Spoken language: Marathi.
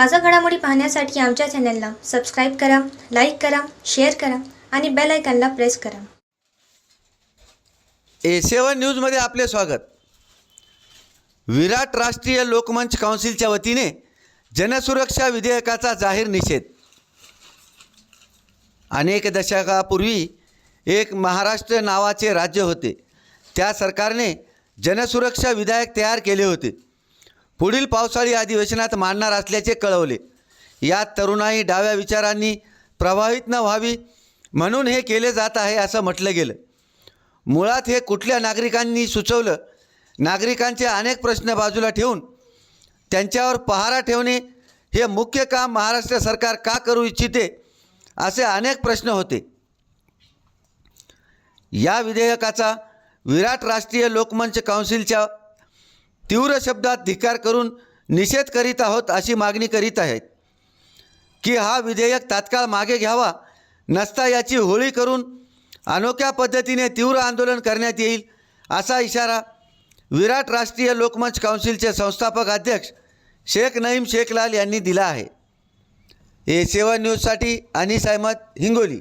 ताजा घडामोडी पाहण्यासाठी आमच्या चॅनलला सबस्क्राईब करा लाईक करा शेअर करा आणि बेल आयकॉनला प्रेस करा. ए सेवन न्यूजमध्ये आपले स्वागत. विराट राष्ट्रीय लोकमंच काउन्सिलच्या वतीने जनसुरक्षा विधेयकाचा जाहीर निषेध. अनेक दशकापूर्वी एक महाराष्ट्र नावाचे राज्य होते. त्या सरकारने जनसुरक्षा विधेयक तयार केले होते. पुढील पावसाळी अधिवेशनात मांडणार असल्याचे कळवले. यात तरुणाई डाव्या विचारांनी प्रभावित न व्हावी म्हणून हे केले जात आहे असं म्हटलं गेलं. मुळात हे कुठल्या नागरिकांनी सुचवलं? नागरिकांचे अनेक प्रश्न बाजूला ठेवून त्यांच्यावर पहारा ठेवणे हे मुख्य काम महाराष्ट्र सरकार का करू इच्छिते असे अनेक प्रश्न होते. या विधेयकाचा विराट राष्ट्रीय लोकमंच काउन्सिलच्या तीव्र शब्दात धिक्कार करून निषेध करीत आहोत अशी मागणी करीत आहेत. की हा विधेयक तात्काळ मागे घ्यावा नसता याची होळी करून अनोख्या पद्धतीने तीव्र आंदोलन करण्यात येईल असा इशारा विराट राष्ट्रीय लोकमंच काउन्सिलचे संस्थापक अध्यक्ष शेख नईम शेखलाल यांनी दिला आहे. ए सेवन न्यूजसाठी अनिस अहमद हिंगोली.